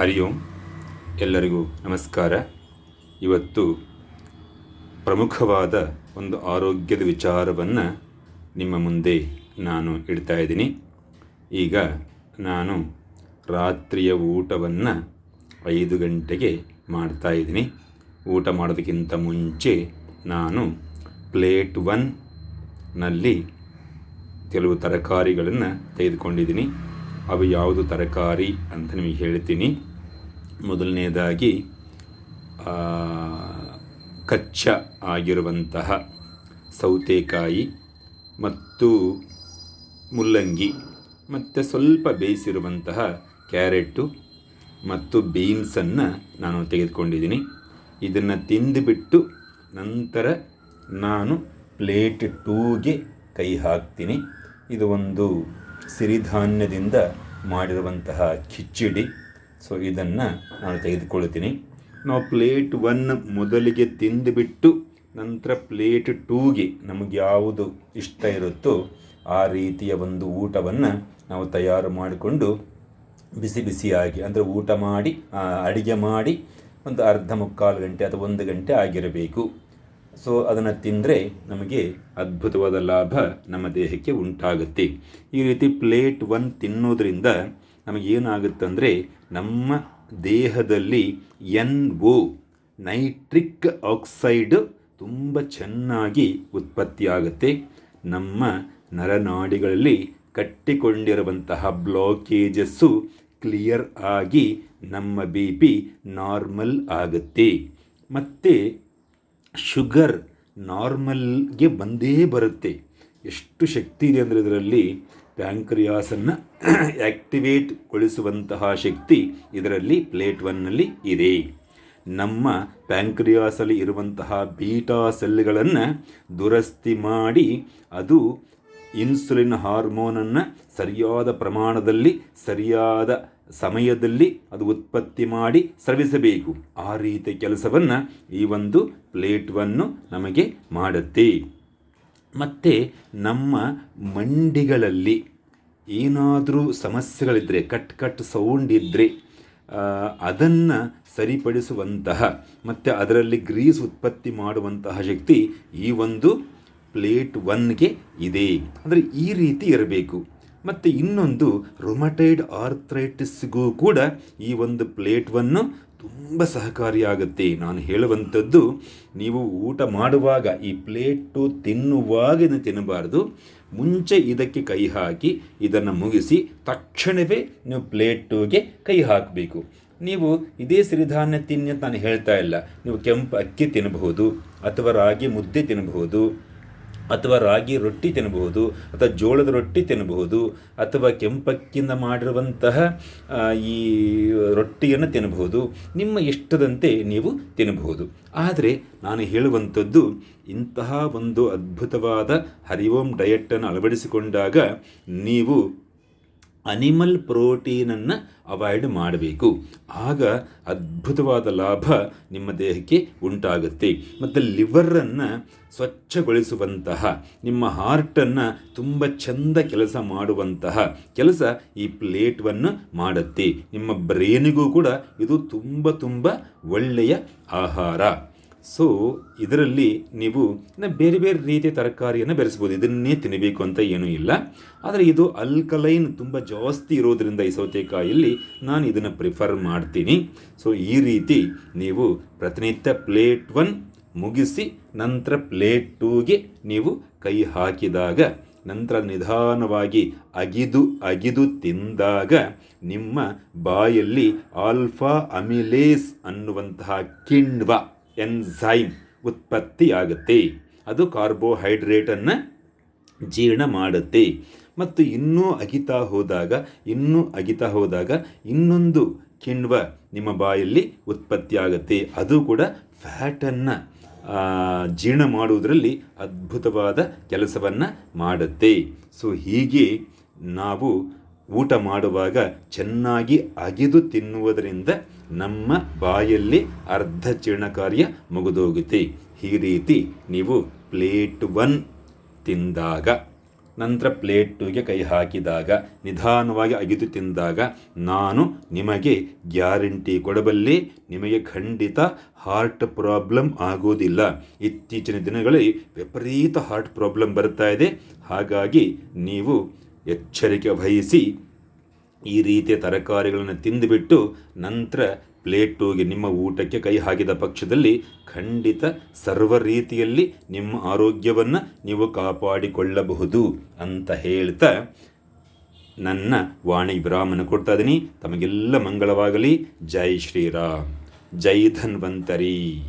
ಹರಿ ಓಂ. ಎಲ್ಲರಿಗೂ ನಮಸ್ಕಾರ. ಇವತ್ತು ಪ್ರಮುಖವಾದ ಒಂದು ಆರೋಗ್ಯದ ವಿಚಾರವನ್ನು ನಿಮ್ಮ ಮುಂದೆ ನಾನು ಇಡ್ತಾ ಇದ್ದೀನಿ. ಈಗ ನಾನು ರಾತ್ರಿಯ ಊಟವನ್ನು ಐದು ಗಂಟೆಗೆ ಮಾಡ್ತಾ ಇದ್ದೀನಿ. ಊಟ ಮಾಡೋದಕ್ಕಿಂತ ಮುಂಚೆ ನಾನು ಪ್ಲೇಟ್ ಒನ್ನಲ್ಲಿ ಕೆಲವು ತರಕಾರಿಗಳನ್ನು ತೆಗೆದುಕೊಂಡಿದ್ದೀನಿ. ಅವು ಯಾವುದು ತರಕಾರಿ ಅಂತ ನಿಮಗೆ ಹೇಳ್ತೀನಿ. ಮೊದಲನೇದಾಗಿ ಕಚ್ಚ ಆಗಿರುವಂತಹ ಸೌತೆಕಾಯಿ ಮತ್ತು ಮುಲ್ಲಂಗಿ, ಮತ್ತು ಸ್ವಲ್ಪ ಬೇಯಿಸಿರುವಂತಹ ಕ್ಯಾರೆಟು ಮತ್ತು ಬೀನ್ಸನ್ನು ನಾನು ತೆಗೆದುಕೊಂಡಿದ್ದೀನಿ. ಇದನ್ನು ತಿಂದುಬಿಟ್ಟು ನಂತರ ನಾನು ಪ್ಲೇಟ್ ಟೂಗೆ ಕೈ ಹಾಕ್ತೀನಿ. ಇದು ಒಂದು ಸಿರಿಧಾನ್ಯದಿಂದ ಮಾಡಿರುವಂತಹ ಕಿಚಡಿ ಸೊ ಇದನ್ನು ನಾನು ತೆಗೆದುಕೊಳ್ತೀನಿ ನಾವು ಪ್ಲೇಟ್ ಒನ್ ಮೊದಲಿಗೆ ತಿಂದುಬಿಟ್ಟು ನಂತರ ಪ್ಲೇಟ್ ಟೂಗೆ ನಮಗೆ ಯಾವುದು ಇಷ್ಟ ಇರುತ್ತೋ ಆ ರೀತಿಯ ಒಂದು ಊಟವನ್ನು ನಾವು ತಯಾರು ಮಾಡಿಕೊಂಡು ಬಿಸಿ ಬಿಸಿಯಾಗಿ, ಅಂದರೆ ಊಟ ಮಾಡಿ ಅಡಿಗೆ ಮಾಡಿ ಒಂದು ಅರ್ಧ ಮುಕ್ಕಾಲು ಗಂಟೆ ಅಥವಾ ಒಂದು ಗಂಟೆ ಆಗಿರಬೇಕು. ಸೊ ಅದನ್ನು ತಿಂದರೆ ನಮಗೆ ಅದ್ಭುತವಾದ ಲಾಭ ನಮ್ಮ ದೇಹಕ್ಕೆ ಉಂಟಾಗುತ್ತೆ. ಈ ರೀತಿ ಪ್ಲೇಟ್ ಒನ್ ತಿನ್ನೋದ್ರಿಂದ ನಮಗೇನಾಗುತ್ತಂದರೆ ನಮ್ಮ ದೇಹದಲ್ಲಿ ಎನ್ ಒ, ನೈಟ್ರಿಕ್ ಆಕ್ಸೈಡ್ ತುಂಬ ಚೆನ್ನಾಗಿ ಉತ್ಪತ್ತಿಯಾಗುತ್ತೆ. ನಮ್ಮ ನರನಾಡಿಗಳಲ್ಲಿ ಕಟ್ಟಿಕೊಂಡಿರುವಂತಹ ಬ್ಲಾಕೇಜಸ್ಸು ಕ್ಲಿಯರ್ ಆಗಿ ನಮ್ಮ ಬಿ ಪಿ ನಾರ್ಮಲ್ ಆಗುತ್ತೆ. ಮತ್ತು ಶುಗರ್ ನಾರ್ಮಲ್ಗೆ ಬಂದೇ ಬರುತ್ತೆ. ಎಷ್ಟು ಶಕ್ತಿ ಇದೆ ಅಂದರೆ ಇದರಲ್ಲಿ ಪ್ಯಾಂಕ್ರಿಯಾಸನ್ನು ಆ್ಯಕ್ಟಿವೇಟ್ಗೊಳಿಸುವಂತಹ ಶಕ್ತಿ ಇದರಲ್ಲಿ ಪ್ಲೇಟ್ ಒನ್ನಲ್ಲಿ ಇದೆ. ನಮ್ಮ ಪ್ಯಾಂಕ್ರಿಯಾಸಲ್ಲಿ ಇರುವಂತಹ ಬೀಟಾ ಸೆಲ್ಗಳನ್ನು ದುರಸ್ತಿ ಮಾಡಿ ಅದು ಇನ್ಸುಲಿನ್ ಹಾರ್ಮೋನನ್ನು ಸರಿಯಾದ ಪ್ರಮಾಣದಲ್ಲಿ, ಸರಿಯಾದ ಸಮಯದಲ್ಲಿ ಅದು ಉತ್ಪತ್ತಿ ಮಾಡಿ ಸ್ರವಿಸಬೇಕು. ಆ ರೀತಿಯ ಕೆಲಸವನ್ನು ಈ ಒಂದು ಪ್ಲೇಟ್ವನ್ನು ನಮಗೆ ಮಾಡುತ್ತೆ. ಮತ್ತು ನಮ್ಮ ಮಂಡಿಗಳಲ್ಲಿ ಏನಾದರೂ ಸಮಸ್ಯೆಗಳಿದ್ದರೆ ಕಟ್ ಕಟ್ ಸೌಂಡ್ ಇದ್ದರೆ ಅದನ್ನು ಸರಿಪಡಿಸುವಂತಹ, ಮತ್ತು ಅದರಲ್ಲಿ ಗ್ರೀಸ್ ಉತ್ಪತ್ತಿ ಮಾಡುವಂತಹ ಶಕ್ತಿ ಈ ಒಂದು ಪ್ಲೇಟ್ ಒನ್ಗೆ ಇದೆ. ಅಂದರೆ ಈ ರೀತಿ ಇರಬೇಕು. ಮತ್ತು ಇನ್ನೊಂದು ರೊಮಟೈಡ್ ಆರ್ಥ್ರೈಟಿಸ್ಗೂ ಕೂಡ ಈ ಒಂದು ಪ್ಲೇಟ್ವನ್ನು ತುಂಬ ಸಹಕಾರಿಯಾಗುತ್ತೆ. ನಾನು ಹೇಳುವಂಥದ್ದು, ನೀವು ಊಟ ಮಾಡುವಾಗ ಈ ಪ್ಲೇಟು ತಿನ್ನುವಾಗ ತಿನ್ನಬಾರ್ದು. ಮುಂಚೆ ಇದಕ್ಕೆ ಕೈ ಹಾಕಿ, ಇದನ್ನು ಮುಗಿಸಿ ತಕ್ಷಣವೇ ನೀವು ಪ್ಲೇಟುಗೆ ಕೈ ಹಾಕಬೇಕು. ನೀವು ಇದೇ ಸಿರಿಧಾನ್ಯ ತಿನ್ನಿ ಅಂತ ನಾನು ಹೇಳ್ತಾ ಇಲ್ಲ. ನೀವು ಕೆಂಪು ಅಕ್ಕಿ ತಿನ್ನಬಹುದು ಅಥವಾ ರಾಗಿ ಮುದ್ದೆ ತಿನ್ನಬಹುದು. ಅಥವಾ ರಾಗಿ ರೊಟ್ಟಿ ತಿನ್ನಬಹುದು ಅಥವಾ ಜೋಳದ ರೊಟ್ಟಿ ತಿನ್ನಬಹುದು ಅಥವಾ ಕೆಂಪಕ್ಕಿಂದ ಮಾಡಿರುವಂತಹ ಈ ರೊಟ್ಟಿಯನ್ನು ತಿನ್ನಬಹುದು ನಿಮ್ಮ ಇಷ್ಟದಂತೆ ನೀವು ತಿನ್ನಬಹುದು ಆದರೆ ನಾನು ಹೇಳುವಂಥದ್ದು, ಇಂತಹ ಒಂದು ಅದ್ಭುತವಾದ ಹರಿಓಂ ಡಯಟನ್ನು ಅಳವಡಿಸಿಕೊಂಡಾಗ ನೀವು ಅನಿಮಲ್ ಪ್ರೋಟೀನನ್ನು ಅವಾಯ್ಡ್ ಮಾಡಬೇಕು. ಆಗ ಅದ್ಭುತವಾದ ಲಾಭ ನಿಮ್ಮ ದೇಹಕ್ಕೆ ಉಂಟಾಗುತ್ತೆ. ಮತ್ತು ಲಿವರನ್ನು ಸ್ವಚ್ಛಗೊಳಿಸುವಂತಹ, ನಿಮ್ಮ ಹಾರ್ಟನ್ನು ತುಂಬ ಚಂದ ಕೆಲಸ ಮಾಡುವಂತಹ ಕೆಲಸ ಈ ಪ್ಲೇಟ್ವನ್ನು ಮಾಡುತ್ತೆ. ನಿಮ್ಮ ಬ್ರೈನಿಗೂ ಕೂಡ ಇದು ತುಂಬ ತುಂಬ ಒಳ್ಳೆಯ ಆಹಾರ. ಸೊ ಇದರಲ್ಲಿ ನೀವು ಬೇರೆ ಬೇರೆ ರೀತಿಯ ತರಕಾರಿಯನ್ನು ಬೆರೆಸ್ಬೋದು. ಇದನ್ನೇ ತಿನ್ನಬೇಕು ಅಂತ ಏನೂ ಇಲ್ಲ. ಆದರೆ ಇದು ಅಲ್ಕಲೈನ್ ತುಂಬ ಜಾಸ್ತಿ ಇರೋದರಿಂದ ಈ ಸೌತೆಕಾಯಲ್ಲಿ ನಾನು ಇದನ್ನು ಪ್ರಿಫರ್ ಮಾಡ್ತೀನಿ. ಸೊ ಈ ರೀತಿ ನೀವು ಪ್ರತಿನಿತ್ಯ ಪ್ಲೇಟ್ ಒನ್ ಮುಗಿಸಿ ನಂತರ ಪ್ಲೇಟ್ ಟೂಗೆ ನೀವು ಕೈ ಹಾಕಿದಾಗ, ನಂತರ ನಿಧಾನವಾಗಿ ಅಗಿದು ಅಗಿದು ತಿಂದಾಗ ನಿಮ್ಮ ಬಾಯಲ್ಲಿ ಆಲ್ಫಾ ಅಮಿಲೇಸ್ ಅನ್ನುವಂತಹ ಕಿಣ್ವ ಎನ್ಝೈಮ್ ಉತ್ಪತ್ತಿಯಾಗುತ್ತೆ. ಅದು ಕಾರ್ಬೋಹೈಡ್ರೇಟನ್ನು ಜೀರ್ಣ ಮಾಡುತ್ತೆ. ಮತ್ತು ಇನ್ನೂ ಅಗಿತಾ ಹೋದಾಗ, ಇನ್ನೂ ಅಗಿತಾ ಹೋದಾಗ ಇನ್ನೊಂದು ಕಿಣ್ವ ನಿಮ್ಮ ಬಾಯಲ್ಲಿ ಉತ್ಪತ್ತಿಯಾಗುತ್ತೆ. ಅದು ಕೂಡ ಫ್ಯಾಟನ್ನು ಜೀರ್ಣ ಮಾಡುವುದರಲ್ಲಿ ಅದ್ಭುತವಾದ ಕೆಲಸವನ್ನು ಮಾಡುತ್ತೆ. ಸೊ ಹೀಗೆ ನಾವು ಊಟ ಮಾಡುವಾಗ ಚೆನ್ನಾಗಿ ಅಗೆದು ತಿನ್ನುವುದರಿಂದ ನಮ್ಮ ಬಾಯಲ್ಲಿ ಅರ್ಧ ಚೀರ್ಣ ಕಾರ್ಯ ಮುಗಿದೋಗುತ್ತೆ. ಈ ರೀತಿ ನೀವು ಪ್ಲೇಟ್ ಒನ್ ತಿಂದಾಗ, ನಂತರ ಪ್ಲೇಟ್ ಟೂಗೆ ಕೈ ಹಾಕಿದಾಗ, ನಿಧಾನವಾಗಿ ಅಗಿದು ತಿಂದಾಗ ನಾನು ನಿಮಗೆ ಗ್ಯಾರಂಟಿ ಕೊಡಬಲ್ಲೆ, ನಿಮಗೆ ಖಂಡಿತ ಹಾರ್ಟ್ ಪ್ರಾಬ್ಲಮ್ ಆಗೋದಿಲ್ಲ. ಇತ್ತೀಚಿನ ದಿನಗಳಲ್ಲಿ ವಿಪರೀತ ಹಾರ್ಟ್ ಪ್ರಾಬ್ಲಮ್ ಬರ್ತಾ ಇದೆ. ಹಾಗಾಗಿ ನೀವು ಎಚ್ಚರಿಕೆ ವಹಿಸಿ ಈ ರೀತಿಯ ತರಕಾರಿಗಳನ್ನು ತಿಂದುಬಿಟ್ಟು ನಂತರ ಪ್ಲೇಟ್ ಟೂಗೆ ನಿಮ್ಮ ಊಟಕ್ಕೆ ಕೈ ಹಾಕಿದ ಪಕ್ಷದಲ್ಲಿ ಖಂಡಿತ ಸರ್ವ ರೀತಿಯಲ್ಲಿ ನಿಮ್ಮ ಆರೋಗ್ಯವನ್ನು ನೀವು ಕಾಪಾಡಿಕೊಳ್ಳಬಹುದು ಅಂತ ಹೇಳ್ತಾ ನನ್ನ ವಾಣಿ ವಿರಾಮನ ಕೊಡ್ತಾ ಇದ್ದೀನಿ. ತಮಗೆಲ್ಲ ಮಂಗಳವಾಗಲಿ. ಜೈ ಶ್ರೀರಾಮ್. ಜೈ ಧನ್ವಂತರಿ.